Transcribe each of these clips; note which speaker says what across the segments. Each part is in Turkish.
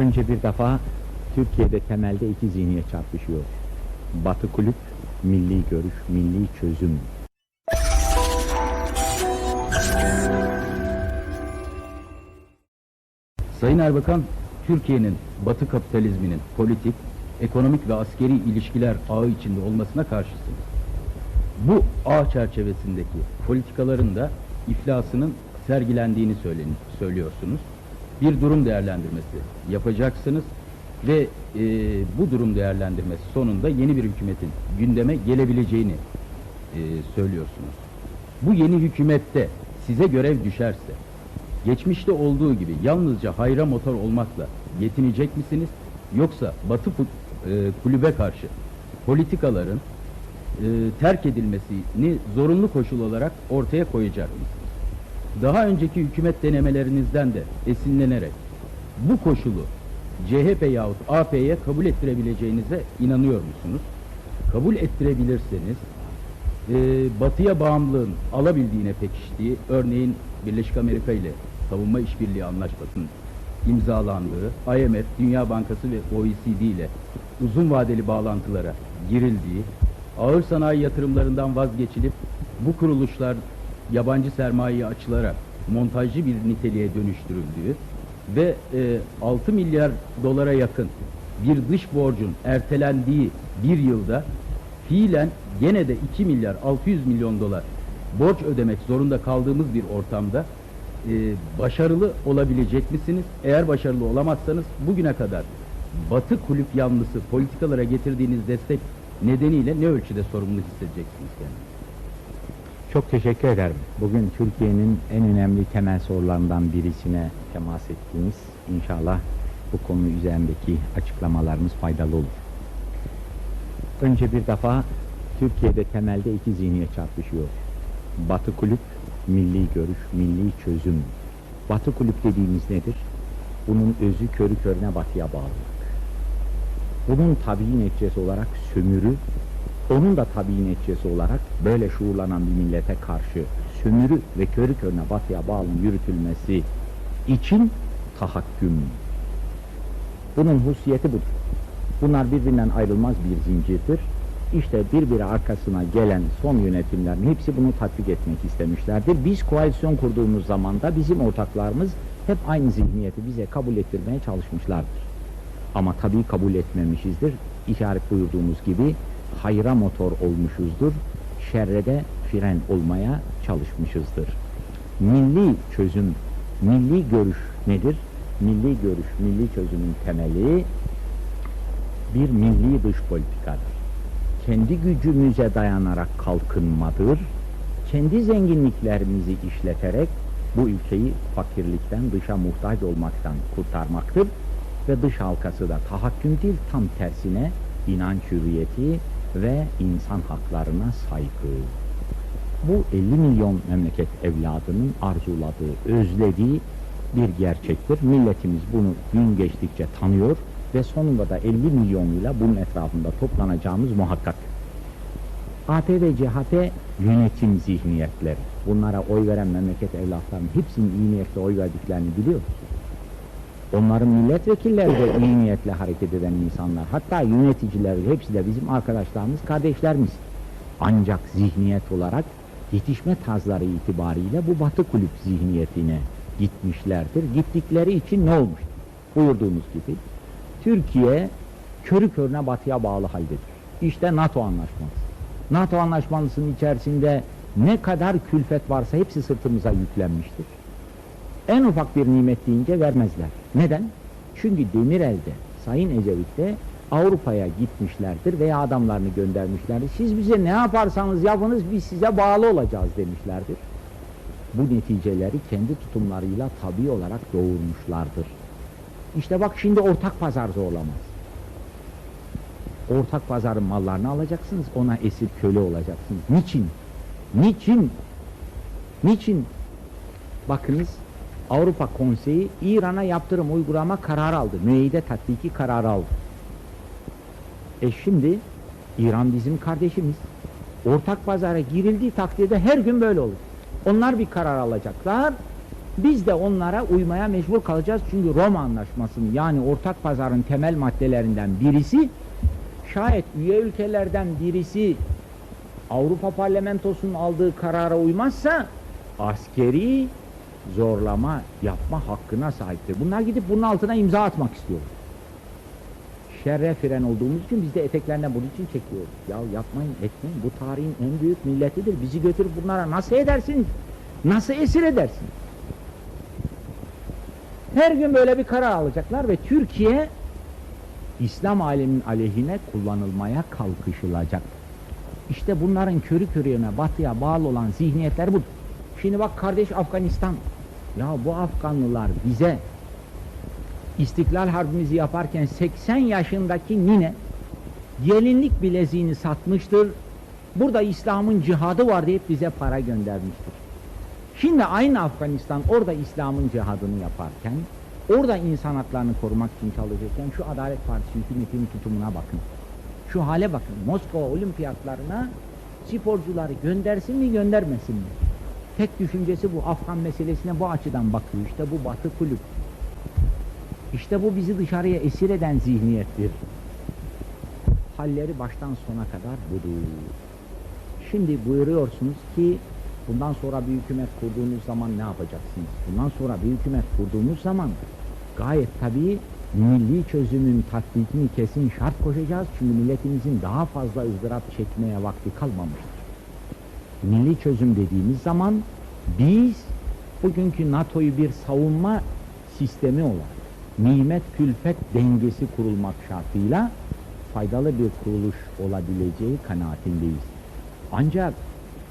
Speaker 1: Önce bir defa Türkiye'de temelde iki zihniyet çarpışıyor. Batı kulüp, milli görüş, milli çözüm.
Speaker 2: Sayın Erbakan, Türkiye'nin Batı kapitalizminin politik, ekonomik ve askeri ilişkiler ağı içinde olmasına karşısınız. Bu ağ çerçevesindeki politikaların da iflasının sergilendiğini söylen- söylüyorsunuz. Bir durum değerlendirmesi yapacaksınız ve e, bu durum değerlendirmesi sonunda yeni bir hükümetin gündeme gelebileceğini e, söylüyorsunuz. Bu yeni hükümette size görev düşerse geçmişte olduğu gibi yalnızca hayra motor olmakla yetinecek misiniz? Yoksa Batı e, kulübe karşı politikaların e, terk edilmesini zorunlu koşul olarak ortaya koyacak mısınız? Daha önceki hükümet denemelerinizden de esinlenerek bu koşulu CHP yahut AP'ye kabul ettirebileceğinize inanıyor musunuz? Kabul ettirebilirseniz e, batıya bağımlılığın alabildiğine pekiştiği örneğin Birleşik Amerika ile savunma işbirliği anlaşmasının imzalandığı, IMF, Dünya Bankası ve OECD ile uzun vadeli bağlantılara girildiği, ağır sanayi yatırımlarından vazgeçilip bu kuruluşlar yabancı sermayeye açılarak montajcı bir niteliğe dönüştürüldüğü ve e, 6 milyar dolara yakın bir dış borcun ertelendiği bir yılda fiilen gene de 2 milyar 600 milyon dolar borç ödemek zorunda kaldığımız bir ortamda e, başarılı olabilecek misiniz? Eğer başarılı olamazsanız bugüne kadar Batı kulüp yanlısı politikalara getirdiğiniz destek nedeniyle ne ölçüde sorumlu hissedeceksiniz kendinizi?
Speaker 1: Çok teşekkür ederim. Bugün Türkiye'nin en önemli temel sorularından birisine temas ettiniz. İnşallah bu konu üzerindeki açıklamalarımız faydalı olur. Önce bir defa Türkiye'de temelde iki zihniyet çarpışıyor. Batı kulüp, milli görüş, milli çözüm. Batı kulüp dediğimiz nedir? Bunun özü körü körüne batıya bağlılık. Bunun tabii neticesi olarak sömürü, onun da tabii neticesi olarak böyle şuurlanan bir millete karşı sömürü ve körü körüne batıya bağlı yürütülmesi için tahakküm. Bunun husiyeti budur. Bunlar birbirinden ayrılmaz bir zincirdir. İşte birbiri arkasına gelen son yönetimlerin hepsi bunu tatbik etmek istemişlerdir. Biz koalisyon kurduğumuz zaman da bizim ortaklarımız hep aynı zihniyeti bize kabul ettirmeye çalışmışlardır. Ama tabii kabul etmemişizdir. İşaret buyurduğumuz gibi hayra motor olmuşuzdur. Şerre de fren olmaya çalışmışızdır. Milli çözüm, milli görüş nedir? Milli görüş, milli çözümün temeli bir milli dış politikadır. Kendi gücümüze dayanarak kalkınmadır. Kendi zenginliklerimizi işleterek bu ülkeyi fakirlikten, dışa muhtaç olmaktan kurtarmaktır. Ve dış halkası da tahakküm değil, tam tersine inanç hürriyeti ve insan haklarına saygı. Bu 50 milyon memleket evladının arzuladığı, özlediği bir gerçektir. Milletimiz bunu gün geçtikçe tanıyor ve sonunda da 50 milyonuyla bunun etrafında toplanacağımız muhakkak. AP ve CHP yönetim zihniyetleri. Bunlara oy veren memleket evlatlarının hepsinin iyi niyetle oy verdiklerini biliyoruz. Onların milletvekilleri de iyi niyetle hareket eden insanlar. Hatta yöneticiler hepsi de bizim arkadaşlarımız, kardeşlerimiz. Ancak zihniyet olarak yetişme tarzları itibariyle bu batı kulüp zihniyetine gitmişlerdir. Gittikleri için ne olmuş? Buyurduğumuz gibi Türkiye körü körüne batıya bağlı haldedir. İşte NATO anlaşması. NATO anlaşmasının içerisinde ne kadar külfet varsa hepsi sırtımıza yüklenmiştir. En ufak bir nimet deyince vermezler. Neden? Çünkü Demirel'de, Sayın Ecevit'te Avrupa'ya gitmişlerdir veya adamlarını göndermişlerdir. Siz bize ne yaparsanız yapınız biz size bağlı olacağız demişlerdir. Bu neticeleri kendi tutumlarıyla tabi olarak doğurmuşlardır. İşte bak şimdi ortak pazar zorlamaz. Ortak pazarın mallarını alacaksınız, ona esir köle olacaksınız. Niçin? Niçin? Niçin? Bakınız Avrupa Konseyi İran'a yaptırım uygulama kararı aldı. Müeyyide tatbiki kararı aldı. E şimdi İran bizim kardeşimiz. Ortak pazara girildiği takdirde her gün böyle olur. Onlar bir karar alacaklar. Biz de onlara uymaya mecbur kalacağız. Çünkü Roma Anlaşması'nın yani ortak pazarın temel maddelerinden birisi şayet üye ülkelerden birisi Avrupa Parlamentosu'nun aldığı karara uymazsa askeri zorlama yapma hakkına sahiptir. Bunlar gidip bunun altına imza atmak istiyor. Şerre fren olduğumuz için biz de eteklerine bunun için çekiyoruz. Ya yapmayın etmeyin bu tarihin en büyük milletidir. Bizi götürüp bunlara nasıl edersin? Nasıl esir edersin? Her gün böyle bir karar alacaklar ve Türkiye İslam aleminin aleyhine kullanılmaya kalkışılacak. İşte bunların körü körüne batıya bağlı olan zihniyetler budur. Şimdi bak kardeş Afganistan. Ya bu Afganlılar bize İstiklal Harbimizi yaparken 80 yaşındaki nine gelinlik bileziğini satmıştır. Burada İslam'ın cihadı var deyip bize para göndermiştir. Şimdi aynı Afganistan orada İslam'ın cihadını yaparken, orada insan haklarını korumak için çalışırken şu Adalet Partisi hükümetinin tutumuna bakın. Şu hale bakın. Moskova olimpiyatlarına sporcuları göndersin mi göndermesin mi? Tek düşüncesi bu Afgan meselesine bu açıdan bakıyor. İşte bu batı kulüp. İşte bu bizi dışarıya esir eden zihniyettir. Halleri baştan sona kadar budur. Şimdi buyuruyorsunuz ki bundan sonra bir hükümet kurduğunuz zaman ne yapacaksınız? Bundan sonra bir hükümet kurduğumuz zaman gayet tabii milli çözümün tatbikini kesin şart koşacağız. Çünkü milletimizin daha fazla ızdırap çekmeye vakti kalmamıştır. Milli çözüm dediğimiz zaman biz bugünkü NATO'yu bir savunma sistemi olarak nimet külfet dengesi kurulmak şartıyla faydalı bir kuruluş olabileceği kanaatindeyiz. Ancak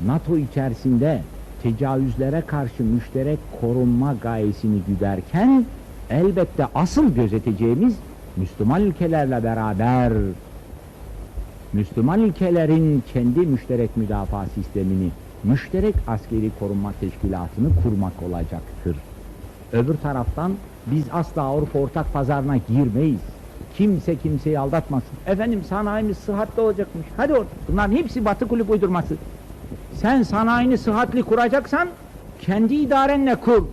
Speaker 1: NATO içerisinde tecavüzlere karşı müşterek korunma gayesini güderken elbette asıl gözeteceğimiz Müslüman ülkelerle beraber Müslüman ülkelerin kendi müşterek müdafaa sistemini, müşterek askeri korunma teşkilatını kurmak olacaktır. Öbür taraftan biz asla Avrupa ortak pazarına girmeyiz. Kimse kimseyi aldatmasın. Efendim sanayimiz sıhhatli olacakmış. Hadi or bunların hepsi batı kulüp uydurması. Sen sanayini sıhhatli kuracaksan kendi idarenle kur.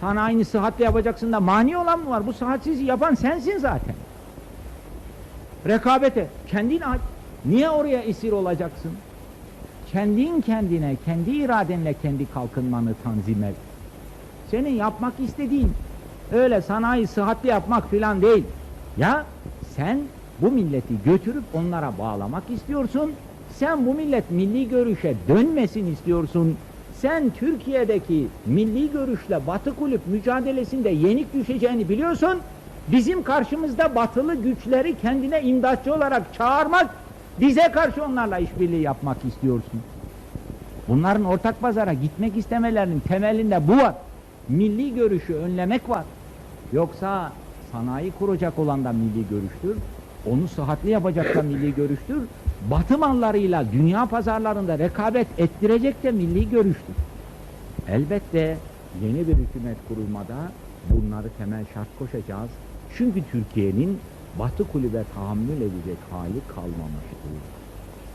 Speaker 1: Sanayini sıhhatli yapacaksın da mani olan mı var? Bu sıhhatsiz yapan sensin zaten. Rekabete. Kendin aç. Niye oraya esir olacaksın? Kendin kendine, kendi iradenle kendi kalkınmanı tanzim et. Senin yapmak istediğin öyle sanayi sıhhatli yapmak filan değil. Ya sen bu milleti götürüp onlara bağlamak istiyorsun. Sen bu millet milli görüşe dönmesin istiyorsun. Sen Türkiye'deki milli görüşle Batı kulüp mücadelesinde yenik düşeceğini biliyorsun. Bizim karşımızda batılı güçleri kendine imdatçı olarak çağırmak, bize karşı onlarla işbirliği yapmak istiyorsun. Bunların ortak pazara gitmek istemelerinin temelinde bu var. Milli görüşü önlemek var. Yoksa sanayi kuracak olan da milli görüştür. Onu sıhhatli yapacak da milli görüştür. Batı mallarıyla dünya pazarlarında rekabet ettirecek de milli görüştür. Elbette yeni bir hükümet kurulmada bunları temel şart koşacağız. Çünkü Türkiye'nin Batı kulübe tahammül edecek hali kalmamıştır.